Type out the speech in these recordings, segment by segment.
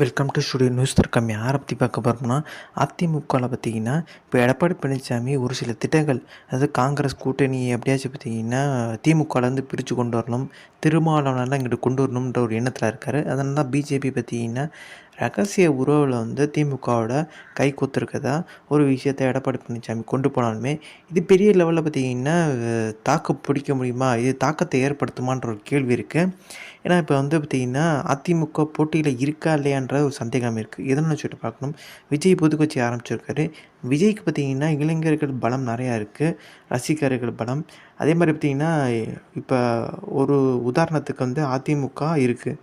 Welcome to studio news தர்க்கம் யாரை பற்றி பார்க்க போகிறோம்னா அதிமுகவில் பார்த்தீங்கன்னா இப்போ எடப்பாடி பழனிசாமி ஒரு சில திட்டங்கள் அதாவது காங்கிரஸ் கூட்டணி எப்படியாச்சும் பார்த்தீங்கன்னா திமுகலேருந்து பிரித்து கொண்டு வரணும் திருமாவளவனெல்லாம் இங்கிட்டு கொண்டு வரணுன்ற ஒரு எண்ணத்தில் இருக்கார். அதனால தான் பிஜேபி பார்த்தீங்கன்னா ரகசிய உறவில் வந்து திமுகவோட கை கொத்துருக்கதா? ஒரு விஷயத்தை எடப்பாடி பழனிசாமி கொண்டு போனாலுமே இது பெரிய லெவலில் பார்த்தீங்கன்னா தாக்கு பிடிக்க முடியுமா? இது தாக்கத்தை ஏற்படுத்துமான்ற ஒரு கேள்வி இருக்குது ஏன்னா இப்போ வந்து பார்த்திங்கன்னா அதிமுக போட்டியில் இருக்கா இல்லையான்ற ஒரு சந்தேகம் இருக்குது எதனால் வச்சுட்டு பார்க்கணும்? விஜய் புதுக்கட்சி ஆரம்பிச்சிருக்காரு. விஜய்க்கு பார்த்திங்கன்னா இளைஞர்கள் பலம் நிறையா இருக்குது ரசிகர்கள் பலம். அதே மாதிரி பார்த்திங்கன்னா இப்போ ஒரு உதாரணத்துக்கு வந்து அதிமுக இருக்குது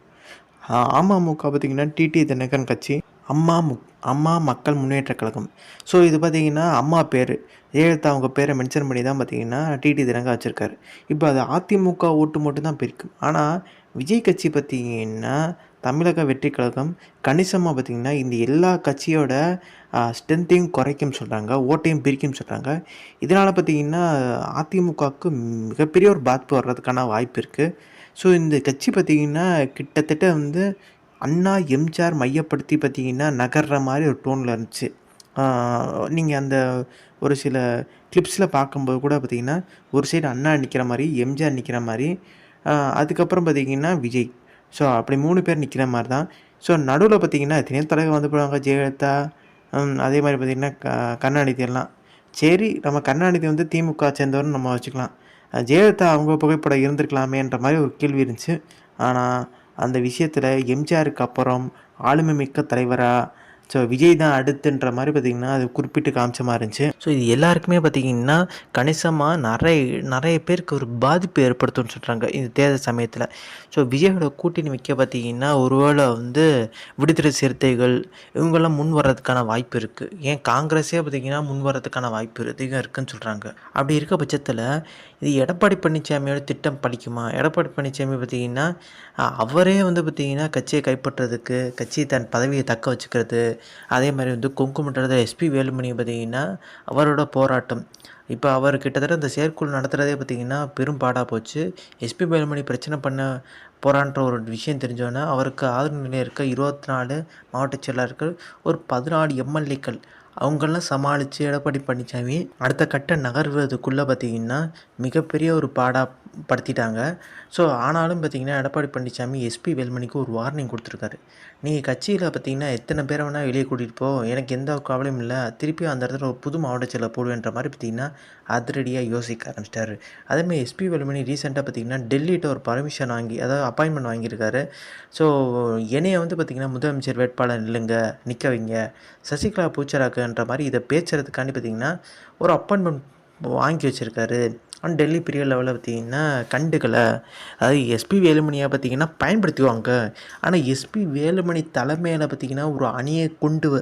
அமமுக பார்த்திங்கன்னா டிடி தினகரன் கட்சி அம்மா முக் அம்மா மக்கள் முன்னேற்ற கழகம். ஸோ இது பார்த்திங்கன்னா அம்மா பேர். ஜெயலலிதா அவங்க பேரை மென்ஷன் பண்ணி தான் பார்த்திங்கன்னா டிடி தினகா வச்சுருக்காரு. இப்போ அது அதிமுக ஓட்டு மட்டும் தான் பிரிக்கும். ஆனால் விஜய் கட்சி பார்த்திங்கன்னா தமிழக வெற்றி கழகம் கணிசமாக பார்த்திங்கன்னா இந்த எல்லா கட்சியோட ஸ்ட்ரென்த்தையும் குறைக்கும் சொல்கிறாங்க ஓட்டையும் பிரிக்கும் சொல்கிறாங்க இதனால் பார்த்திங்கன்னா அதிமுகவுக்கு மிகப்பெரிய ஒரு பாதிப்பு வர்றதுக்கான வாய்ப்பு இருக்குது ஸோ இந்த கட்சி பார்த்திங்கன்னா கிட்டத்தட்ட வந்து அண்ணா எம்ஜிஆர் மையப்படுத்தி பார்த்திங்கன்னா நகர்ற மாதிரி ஒரு டோனில் இருந்துச்சு. நீங்கள் அந்த ஒரு சில கிளிப்ஸில் பார்க்கும்போது கூட பார்த்திங்கன்னா ஒரு சைடு அண்ணா நிற்கிற மாதிரி எம்ஜிஆர் நிற்கிற மாதிரி அதுக்கப்புறம் பார்த்திங்கன்னா விஜய். ஸோ அப்படி மூணு பேர் நிற்கிற மாதிரி தான். ஸோ நடுவில் பார்த்திங்கன்னா எத்தனையோ தலைவர் வந்து போடுவாங்க. ஜெயலலிதா அதே மாதிரி பார்த்திங்கன்னா க கருணாநிதி எல்லாம். சரி நம்ம கருணாநிதி வந்து திமுக சேர்ந்தவர்னு நம்ம வச்சுக்கலாம். ஜெயலலிதா அவங்க புகைப்படம் இருந்திருக்கலாமேன்ற மாதிரி ஒரு கேள்வி இருந்துச்சு. ஆனால் அந்த விஷயத்தில் எம்ஜிஆருக்கு அப்புறம் ஆளுமை மிக்க தலைவராக ஸோ விஜய் தான் அடுத்துன்ற மாதிரி பார்த்திங்கன்னா அது குறிப்பிட்டு காமிச்ச மாதிரி இருந்துச்சு. ஸோ இது எல்லாருக்குமே பார்த்திங்கன்னா கணிசமாக நிறைய நிறைய பேருக்கு ஒரு பாதிப்பு ஏற்படுத்தும்னு சொல்கிறாங்க இந்த தேர்தல் சமயத்தில். ஸோ விஜயோட கூட்டணி வைக்க பார்த்திங்கன்னா ஒருவேளை வந்து விடுதலை சிறுத்தைகள் இவங்கெல்லாம் முன் வர்றதுக்கான வாய்ப்பு இருக்குது ஏன் காங்கிரஸே பார்த்திங்கன்னா முன் வர்றதுக்கான வாய்ப்பு அதிகம் இருக்குதுன்னு சொல்கிறாங்க அப்படி இருக்க பட்சத்தில் இது எடப்பாடி பழனிசாமியோட திட்டம் படிக்குமா எடப்பாடி பழனிசாமி பார்த்திங்கன்னா அவரே வந்து பார்த்திங்கன்னா கட்சியை கைப்பற்றுறதுக்கு கட்சியை தன் பதவியை தக்க வச்சுக்கிறது அதே மாதிரி வந்து கொங்கு எஸ்பி வேலுமணி பார்த்திங்கன்னா அவரோட போராட்டம். இப்போ அவர் கிட்டத்தட்ட இந்த செயற்குழு நடத்துகிறதே பார்த்திங்கன்னா பெரும் பாடாக போச்சு. எஸ்பி வேலுமணி பிரச்சனை பண்ண போகிறான்ற ஒரு விஷயம் தெரிஞ்சோன்னா அவருக்கு ஆதரவு நிலையம் இருக்க இருபத்தி நாலு மாவட்ட செயலாளர்கள் ஒரு பதினாலு எம்எல்ஏக்கள் அவங்கெல்லாம் சமாளித்து எடப்பாடி பழனிசாமி அடுத்த கட்ட நகர்வதுக்குள்ளே பார்த்திங்கன்னா மிகப்பெரிய ஒரு பாடாக படுத்திட்டாங்க. ஸோ ஆனாலும் பார்த்திங்கன்னா எடப்பாடி பழனிசாமி எஸ்பி வேல்மணிக்கு ஒரு வார்னிங் கொடுத்துருக்காரு. நீங்கள் கட்சியில் பார்த்தீங்கன்னா எத்தனை பேரை வேணால் வெளியே கூட்டிகிட்டு போ. எனக்கு எந்த ப்ராப்ளமும் இல்லை. திருப்பியும் அந்த இடத்துல ஒரு புது மாவட்ட செயலை போடுவேன்ற மாதிரி பார்த்திங்கன்னா அதிரடியாக யோசிக்க ஆரம்பிச்சிட்டாரு. அதேமாதிரி எஸ்பி வேலுமணி ரீசெண்டாக பார்த்திங்கன்னா டெல்லிகிட்ட ஒரு பர்மிஷன் வாங்கி அதாவது அப்பாயின்மெண்ட் வாங்கியிருக்காரு. ஸோ என்னையை வந்து பார்த்திங்கன்னா முதலமைச்சர் வேட்பாளர் இல்லைங்க நிற்க வைங்க. சசிகலா பூச்சராக்குன்ற மாதிரி இதை பேச்சுறதுக்காண்டி பார்த்திங்கன்னா ஒரு அப்பாயின்மெண்ட் வாங்கி வச்சுருக்காரு. ஆனால் டெல்லி பெரிய லெவலில் பார்த்திங்கன்னா கண்டுக்கலை. அதாவது எஸ்பி வேலுமணியாக பார்த்திங்கன்னா பயன்படுத்துவாங்க ஆனால் எஸ்பி வேலுமணி தலைமையில் பார்த்திங்கன்னா ஒரு அணியை கொண்டு வ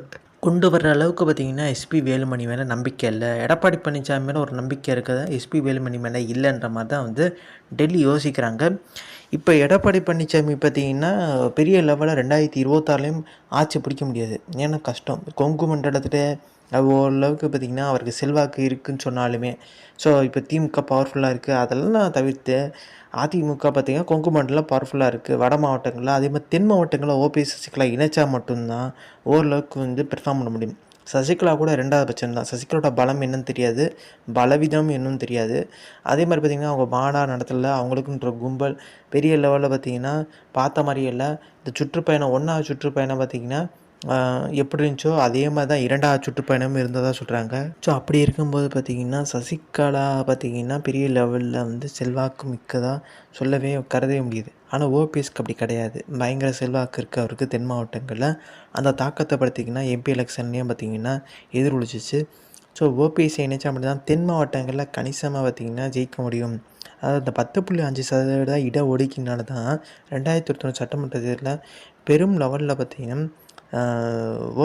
கொண்டு வர்ற அளவுக்கு பார்த்திங்கன்னா எஸ்பி வேலுமணி மேலே நம்பிக்கை இல்லை. எடப்பாடி பழனிசாமி மேலே ஒரு நம்பிக்கை இருக்கிறத எஸ்பி வேலுமணி மேலே இல்லைன்ற மாதிரி தான் வந்து டெல்லி யோசிக்கிறாங்க. இப்போ எடப்பாடி பழனிசாமி பார்த்திங்கன்னா பெரிய லெவலில் ரெண்டாயிரத்தி இருபத்தாறுலேயும் ஆட்சி பிடிக்க முடியாது. ஏன்னா கஷ்டம். கொங்கு மண்டலத்தில் ஓரளவுக்கு பார்த்திங்கன்னா அவருக்கு செல்வாக்கு இருக்குதுன்னு சொன்னாலுமே. ஸோ இப்போ திமுக பவர்ஃபுல்லாக இருக்குது அதெல்லாம் தவிர்த்து அதிமுக பார்த்திங்கன்னா கொங்கு மண்டலம் பவர்ஃபுல்லாக இருக்குது வட மாவட்டங்களில் அதே மாதிரி தென் மாவட்டங்களில் ஓபிஎஸ் சசிகலா இணைச்சா மட்டும்தான் ஓரளவுக்கு வந்து பெர்ஃபார்ம் பண்ண முடியும். சசிகலா கூட ரெண்டாவது பட்சம் தான் சசிகலாவோட பலம் என்னன்னு தெரியாது. பலவிதம் என்னன்னு தெரியாது. அதே மாதிரி பார்த்திங்கன்னா அவங்க மாடா நடத்தல அவங்களுக்குன்ற கும்பல் பெரிய லெவலில் பார்த்திங்கன்னா பார்த்த மாதிரியே இல்லை. இந்த சுற்றுப்பயணம் ஒன்றாவது சுற்றுப்பயணம் பார்த்திங்கன்னா எப்படி இருந்துச்சோ அதே மாதிரி தான் இரண்டாவது சுற்றுப்பயணமும் இருந்ததாக சொல்கிறாங்க ஸோ அப்படி இருக்கும்போது பார்த்திங்கன்னா சசிகலா பார்த்திங்கன்னா பெரிய லெவலில் வந்து செல்வாக்கு மிக்கதாக சொல்லவே கருதவே முடியுது. ஆனால் ஓபிஎஸ்க்கு அப்படி கிடையாது. பயங்கர செல்வாக்கு இருக்குது அவருக்கு தென் மாவட்டங்களில். அந்த தாக்கத்தை பார்த்திங்கன்னா எம்பி எலெக்ஷன்லேயும் பார்த்திங்கன்னா எதிரொலிச்சிச்சு. ஸோ ஓபிஎஸ் இணைச்சா மட்டும் தான் தென் மாவட்டங்களில் கணிசமாக பார்த்திங்கன்னா ஜெயிக்க முடியும். அதாவது இந்த பத்து புள்ளி அஞ்சு சதவீத இட ஒதுக்கினால தான் ரெண்டாயிரத்தி ஒருத்தொன்று சட்டமன்ற தேர்தலில் பெரும் லெவலில் பார்த்திங்கன்னா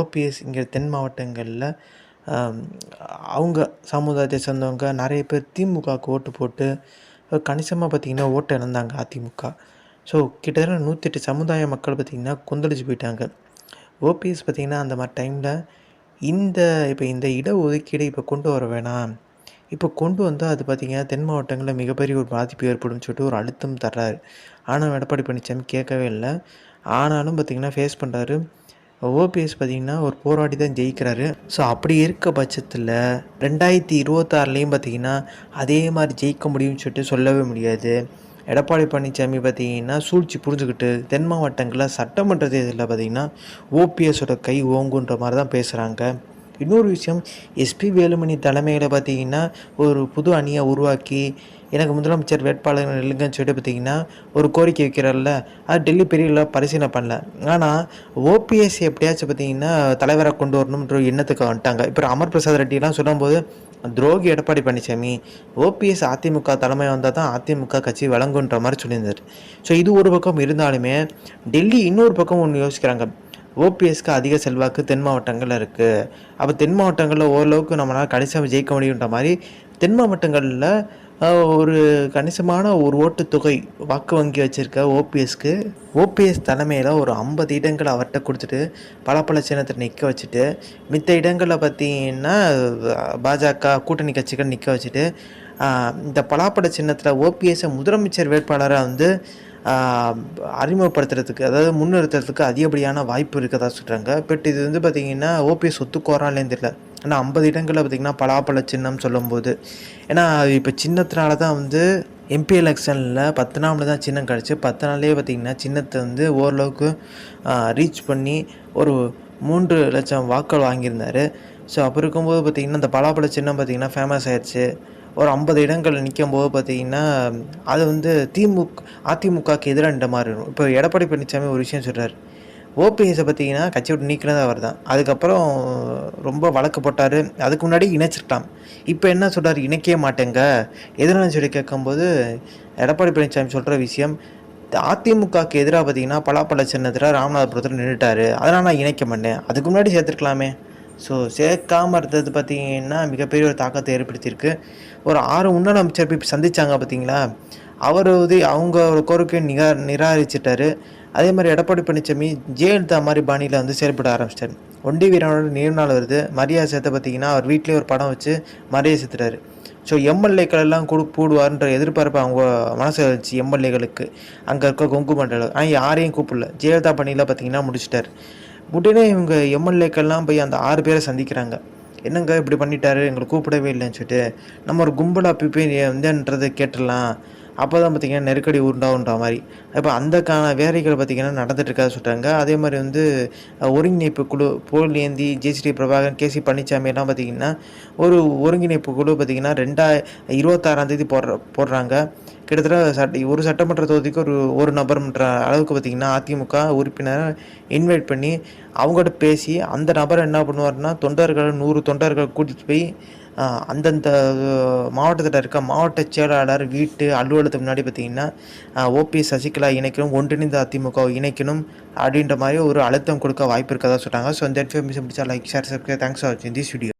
ஓபிஎஸ் இங்கே தென் மாவட்டங்களில் அவங்க சமுதாயத்தை சேர்ந்தவங்க நிறைய பேர் திமுகவுக்கு ஓட்டு போட்டு கணிசமாக பார்த்திங்கன்னா ஓட்டை இழந்தாங்க அதிமுக. ஸோ கிட்டத்தட்ட நூற்றி எட்டு சமுதாய மக்கள் பார்த்திங்கன்னா கொந்தளிச்சு போயிட்டாங்க. ஓபிஎஸ் பார்த்திங்கன்னா அந்த மாதிரி டைமில் இந்த இப்போ இந்த இட ஒதுக்கீடு இப்போ கொண்டு வர வேணாம். இப்போ கொண்டு வந்தால் அது பார்த்திங்கன்னா தென் மாவட்டங்களில் மிகப்பெரிய ஒரு பாதிப்பு ஏற்படும் சொல்லிட்டு ஒரு அழுத்தம் தர்றாரு. ஆனால் எடப்பாடி பழனிசாமி கேட்கவே இல்லை. ஆனாலும் பார்த்திங்கன்னா ஃபேஸ் பண்ணுறாரு ஓபிஎஸ் பார்த்திங்கன்னா ஒரு போராடி தான் ஜெயிக்கிறாரு. ஸோ அப்படி இருக்க பட்சத்தில் ரெண்டாயிரத்தி இருபத்தாறுலேயும் பார்த்தீங்கன்னா அதே மாதிரி ஜெயிக்க முடியும்னு சொல்லிட்டு சொல்லவே முடியாது. எடப்பாடி பழனிசாமி பார்த்தீங்கன்னா சூழ்ச்சி புரிஞ்சுக்கிட்டு தென் மாவட்டங்களில் சட்டமன்ற தேர்தலில் பார்த்தீங்கன்னா ஓபிஎஸோட கை ஓங்குன்ற மாதிரி தான் பேசுகிறாங்க இன்னொரு விஷயம் எஸ்பி வேலுமணி தலைமையில் பார்த்தீங்கன்னா ஒரு புது அணியை உருவாக்கி எனக்கு முதலமைச்சர் வேட்பாளர் நெல்லுங்கன்னு சொல்லிட்டு பார்த்தீங்கன்னா ஒரு கோரிக்கை வைக்கிறார்ல அது டெல்லி பெரிய பரிசீலனை பண்ணல. ஆனால் ஓபிஎஸ் எப்படியாச்சும் பார்த்தீங்கன்னா தலைவராக கொண்டு வரணுன்ற எண்ணத்துக்கு வந்துட்டாங்க. இப்போ அமர் பிரசாத் ரெட்டிலாம் சொல்லும்போது துரோகி எடப்பாடி பழனிசாமி ஓபிஎஸ் அதிமுக தலைமை வந்தால் தான் அதிமுக கட்சி வழங்குன்ற மாதிரி சொல்லியிருந்தார். ஸோ இது ஒரு பக்கம் இருந்தாலுமே டெல்லி இன்னொரு பக்கம் ஒன்று யோசிக்கிறாங்க. ஓபிஎஸ்க்கு அதிக செல்வாக்கு தென் மாவட்டங்களில் இருக்குது அப்போ தென் மாவட்டங்களில் ஓரளவுக்கு நம்மளால் கடைசியாக ஜெயிக்க முடியுன்ற மாதிரி தென் மாவட்டங்களில் ஒரு கணிசமான ஒரு ஓட்டு தொகை வாக்கு வங்கி வச்சுருக்க ஓபிஎஸ்க்கு. ஓபிஎஸ் தலைமையில் ஒரு ஐம்பது இடங்களை அவர்கிட்ட கொடுத்துட்டு பல சின்னத்தில் நிற்க வச்சுட்டு மித்த இடங்களில் பார்த்தீங்கன்னா பாஜக கூட்டணி கட்சிகள் நிற்க வச்சுட்டு இந்த பலாப்பட சின்னத்தில் ஓபிஎஸ்ஸை முதலமைச்சர் வேட்பாளராக வந்து அறிமுகப்படுத்துறதுக்கு அதாவது முன்னிறுத்துறதுக்கு அதிகப்படியான வாய்ப்பு இருக்கதா சொல்கிறாங்க பட் இது வந்து பார்த்திங்கன்னா ஓபிஎஸ் ஒத்துக்கோறான்லேருந்து தெரியல. ஆனால் ஐம்பது இடங்களில் பார்த்திங்கன்னா பலாப்பழ சின்னம் சொல்லும்போது ஏன்னா இப்போ சின்னத்தினால தான் வந்து எம்பி எலெக்ஷனில் பத்து நாளில் தான் சின்னம் கிடச்சி பத்து நாள்லேயே பார்த்திங்கன்னா சின்னத்தை வந்து ஓரளவுக்கு ரீச் பண்ணி ஒரு மூன்று லட்சம் வாக்கள் வாங்கியிருந்தார். ஸோ அப்போ இருக்கும்போது பார்த்திங்கன்னா இந்த பலாப்பழ சின்னம் பார்த்திங்கன்னா ஃபேமஸ் ஆயிடுச்சு. ஒரு ஐம்பது இடங்கள் நிற்கும் போது பார்த்திங்கன்னா அது வந்து திமுக அதிமுகவுக்கு எதிராக மாதிரி இருக்கும். இப்போ எடப்பாடி பழனிசாமி ஒரு விஷயம் சொல்கிறார் ஓபிஎஸை பார்த்தீங்கன்னா கட்சி விட்டு நீக்கினது அவர் தான். அதுக்கப்புறம் ரொம்ப வழக்கு போட்டார். அதுக்கு முன்னாடி இணைச்சிருக்கலாம். இப்போ என்ன சொல்கிறார் இணைக்கவே மாட்டேங்க. எதிரான சொல்லி கேட்கும்போது எடப்பாடி பழனிசாமி சொல்கிற விஷயம் அதிமுகவுக்கு எதிராக பார்த்தீங்கன்னா பலாப்பழ சின்னத்தில் ராமநாதபுரத்தில் நின்றுட்டார் அதனால் நான் இணைக்க மாட்டேன். அதுக்கு முன்னாடி சேர்த்துருக்கலாமே. ஸோ சேர்க்காமல் இருந்தது பார்த்திங்கன்னா மிகப்பெரிய ஒரு தாக்கத்தை ஏற்படுத்தியிருக்கு. ஒரு ஆறு முன்னாள் அமைச்சர் போய் சந்தித்தாங்க பார்த்தீங்களா? அவர் வந்து அவங்க ஒரு கோரிக்கையை நிகா நிராகரிச்சிட்டாரு. அதே மாதிரி எடப்பாடி பழனிசாமி ஜெயலலிதா மாதிரி பாணியில் வந்து செயல்பட ஆரம்பிச்சிட்டார். ஒண்டி வீரனோட நீர்நாள் வருது. மரியாதை சேர்த்த பார்த்தீங்கன்னா அவர் வீட்லேயே ஒரு படம் வச்சு மரியாதை சேர்த்துறாரு ஸோ எம்எல்ஏக்கள் எல்லாம் கொடு போடுவார்ன்ற எதிர்பார்ப்பு அவங்க மனசில் இருந்துச்சு எம்எல்ஏகளுக்கு அங்கே இருக்க கொங்கு மண்டலம். ஆனால் யாரையும் கூப்பிடல. ஜெயலலிதா பணியில் பார்த்தீங்கன்னா முடிச்சிட்டார். உடனே இவங்க எம்எல்ஏக்கள்லாம் போய் அந்த ஆறு பேரை சந்திக்கிறாங்க. என்னங்க இப்படி பண்ணிட்டாரு? எங்களை கூப்பிடவே இல்லைன்னு சொல்லிட்டு நம்ம ஒரு கும்பலாக போய் போய் வந்துன்றதை கேட்டுடலாம். அப்போ தான் பார்த்திங்கன்னா நெருக்கடி உண்டாகுன்ற மாதிரி. இப்போ அந்தக்கான வேலைகள் பார்த்திங்கன்னா நடந்துட்டுருக்காது சொல்கிறாங்க அதே மாதிரி வந்து ஒருங்கிணைப்பு குழு போல் ஏந்தி ஜெயஸ்ரீ பிரபாகர் கே சி பழனிசாமி எல்லாம் பார்த்திங்கன்னா ஒரு ஒருங்கிணைப்பு குழு பார்த்திங்கன்னா ரெண்டா இருபத்தாறாந்தேதி போடுற போடுறாங்க. கிட்டத்தட்ட சட்ட ஒரு சட்டமன்ற தொகுதிக்கு ஒரு ஒரு நபர்ன்ற அளவுக்கு பார்த்திங்கன்னா அதிமுக உறுப்பினரை இன்வைட் பண்ணி அவங்ககிட்ட பேசி அந்த நபர் என்ன பண்ணுவார்னா தொண்டர்கள் நூறு தொண்டர்கள் கூட்டிகிட்டு போய் அந்தந்த மாவட்டத்தில் இருக்க மாவட்ட செயலாளர் வீட்டு அலுவலகத்துக்கு முன்னாடி பார்த்திங்கன்னா ஓபிஎஸ் சசிகலா இணைக்கணும் ஒன்றிணைந்த அதிமுக இணைக்கணும் அப்படின்ற மாதிரி ஒரு அழுத்தம் கொடுக்க வாய்ப்பு இருக்கதா சொல்கிறாங்க ஸோ இந்த இன்ஃபர்மேஷன் பிடிச்சா like share subscribe thanks for வாட்சிங் திஸ் வீடியோ